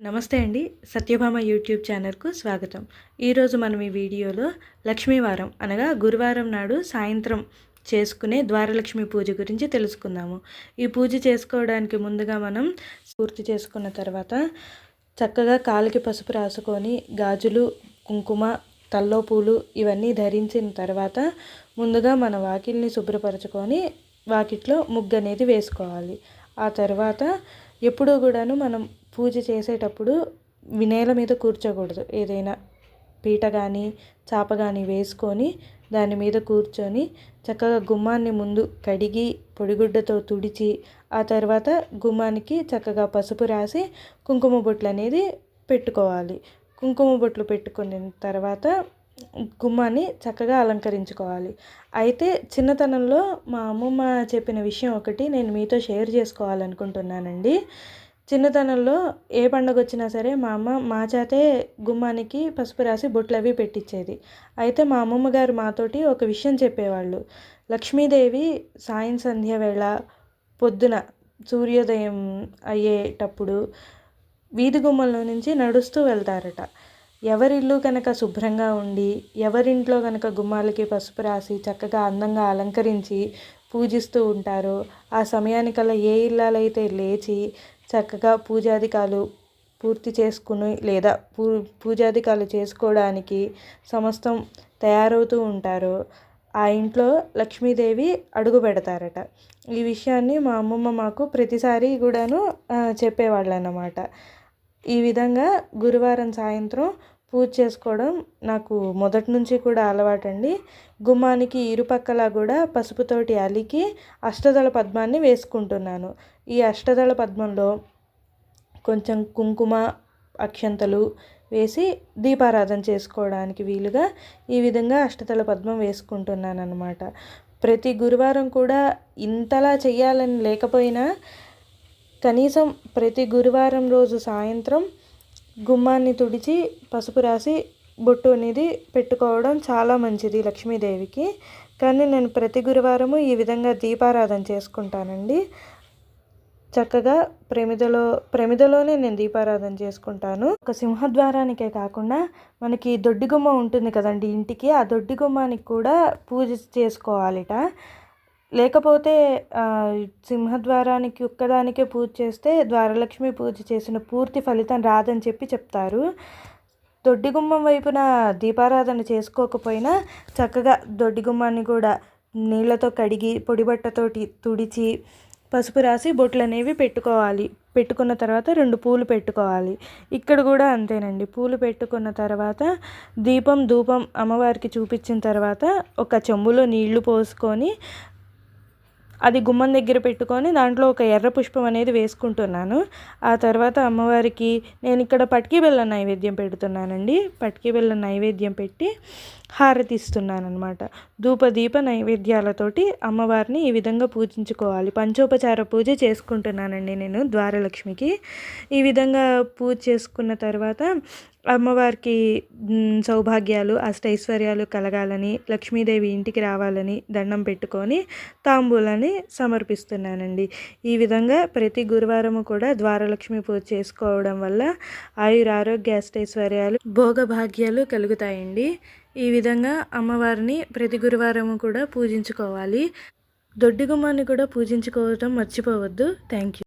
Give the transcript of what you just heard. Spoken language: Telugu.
నమస్తే అండి. సత్యభామ యూట్యూబ్ ఛానల్కు స్వాగతం. ఈరోజు మనం ఈ వీడియోలో లక్ష్మీవారం అనగా గురువారం నాడు సాయంత్రం చేసుకునే ద్వారలక్ష్మి పూజ గురించి తెలుసుకుందాము. ఈ పూజ చేసుకోవడానికి ముందుగా మనం పూర్తి చేసుకున్న తర్వాత చక్కగా కాలికి పసుపు రాసుకొని గాజులు కుంకుమ తల్లో పూలు ఇవన్నీ ధరించిన తర్వాత ముందుగా మన వాకిల్ని శుభ్రపరచుకొని వాకిట్లో ముగ్గు అనేది వేసుకోవాలి. ఆ తర్వాత ఎప్పుడూ కూడాను మనం పూజ చేసేటప్పుడు నేల మీద కూర్చోకూడదు. ఏదైనా పీట కానీ చాప కానీ వేసుకొని దాని మీద కూర్చొని చక్కగా గుమ్మాన్ని ముందు కడిగి పొడిగుడ్డతో తుడిచి ఆ తర్వాత గుమ్మానికి చక్కగా పసుపు రాసి కుంకుమ బొట్లు అనేది పెట్టుకోవాలి. కుంకుమ బొట్లు పెట్టుకున్న తర్వాత గుమ్మాన్ని చక్కగా అలంకరించుకోవాలి. అయితే చిన్నతనంలో మా అమ్మమ్మ చెప్పిన విషయం ఒకటి నేను మీతో షేర్ చేసుకోవాలనుకుంటున్నానండి. చిన్నతనంలో ఏ పండుగ వచ్చినా సరే మా అమ్మ మా చేతే గుమ్మానికి పసుపు రాసి బొట్లు అవి పెట్టించేది అయితే మా అమ్మమ్మ గారు మాతోటి ఒక విషయం చెప్పేవాళ్ళు. లక్ష్మీదేవి సాయం సంధ్య వేళ పొద్దున సూర్యోదయం అయ్యేటప్పుడు వీధి గుమ్మల నుంచి నడుస్తూ వెళ్తారట. ఎవరిల్లు కనుక శుభ్రంగా ఉండి ఎవరింట్లో కనుక గుమ్మాలకి పసుపు రాసి చక్కగా అందంగా అలంకరించి పూజిస్తూ ఉంటారో ఆ సమయానికల్లా ఏ ఇల్లాలైతే లేచి చక్కగా పూజాధికాలు పూర్తి చేసుకుని లేదా పూ పూజాధికాలు చేసుకోవడానికి సమస్తం తయారవుతూ ఉంటారో ఆ ఇంట్లో లక్ష్మీదేవి అడుగు పెడతారట. ఈ విషయాన్ని మా అమ్మమ్మ మాకు ప్రతిసారి కూడాను చెప్పేవాళ్ళు అన్నమాట ఈ విధంగా గురువారం సాయంత్రం పూజ చేసుకోవడం నాకు మొదటి నుంచి కూడా అలవాటండి. గుమ్మానికి ఇరుపక్కల కూడా పసుపుతోటి అలికి అష్టదళ పద్మాన్ని వేసుకుంటున్నాను. ఈ అష్టదళ పద్మంలో కొంచెం కుంకుమ అక్షంతలు వేసి దీపారాధన చేసుకోవడానికి వీలుగా ఈ విధంగా అష్టదళ పద్మం వేసుకుంటున్నాను అనమాట ప్రతి గురువారం కూడా ఇంతలా చేయాలని లేకపోయినా కనీసం ప్రతి గురువారం రోజు సాయంత్రం గుమ్మాన్ని తుడిచి పసుపు రాసి బొట్టు అనేది పెట్టుకోవడం చాలా మంచిది లక్ష్మీదేవికి. కానీ నేను ప్రతి గురువారము ఈ విధంగా దీపారాధన చేసుకుంటానండి. చక్కగా ప్రమిదలో ప్రమిదలోనే నేను దీపారాధన చేసుకుంటాను. ఒక సింహద్వారానికే కాకుండా మనకి దొడ్డిగుమ్మ ఉంటుంది కదండి ఇంటికి ఆ దొడ్డిగుమ్మానికి కూడా పూజ చేసుకోవాలిట. లేకపోతే సింహద్వారానికి ఒక్కదానికే పూజ చేస్తే ద్వారలక్ష్మి పూజ చేసిన పూర్తి ఫలితం రాదని చెప్పి చెప్తారు. దొడ్డిగుమ్మం వైపున దీపారాధన చేసుకోకపోయినా చక్కగా దొడ్డిగుమ్మాన్ని కూడా నీళ్ళతో కడిగి పొడి బట్టతోటి తుడిచి పసుపు రాసి బొట్లు అనేవి పెట్టుకోవాలి. పెట్టుకున్న తర్వాత రెండు పూలు పెట్టుకోవాలి. ఇక్కడ కూడా అంతేనండి. పూలు పెట్టుకున్న తర్వాత దీపం ధూపం అమ్మవారికి చూపించిన తర్వాత ఒక చెంబులో నీళ్ళు పోసుకొని అది గుమ్మం దగ్గర పెట్టుకొని దాంట్లో ఒక ఎర్ర పుష్పం అనేది వేసుకుంటున్నాను. ఆ తర్వాత అమ్మవారికి నేను ఇక్కడ పట్కి బెల్లం నైవేద్యం పెడుతున్నానండి. పట్కి బెల్లం నైవేద్యం పెట్టి హారతి ఇస్తున్నాను అనమాట ధూపదీప నైవేద్యాలతోటి అమ్మవారిని ఈ విధంగా పూజించుకోవాలి. పంచోపచార పూజ చేసుకుంటున్నానండి నేను ద్వారలక్ష్మికి. ఈ విధంగా పూజ చేసుకున్న తర్వాత అమ్మవారికి సౌభాగ్యాలు అష్టైశ్వర్యాలు కలగాలని లక్ష్మీదేవి ఇంటికి రావాలని దండం పెట్టుకొని తాంబూలని సమర్పిస్తున్నానండి. ఈ విధంగా ప్రతి గురువారము కూడా ద్వారలక్ష్మి పూజ చేసుకోవడం వల్ల ఆయుర ఆరోగ్య అష్టైశ్వర్యాలు భోగభాగ్యాలు కలుగుతాయండి. ఈ విధంగా అమ్మవారిని ప్రతి గురువారము కూడా పూజించుకోవాలి. దొడ్డిగుమ్మాన్ని కూడా పూజించుకోవటం మర్చిపోవద్దు. Thank you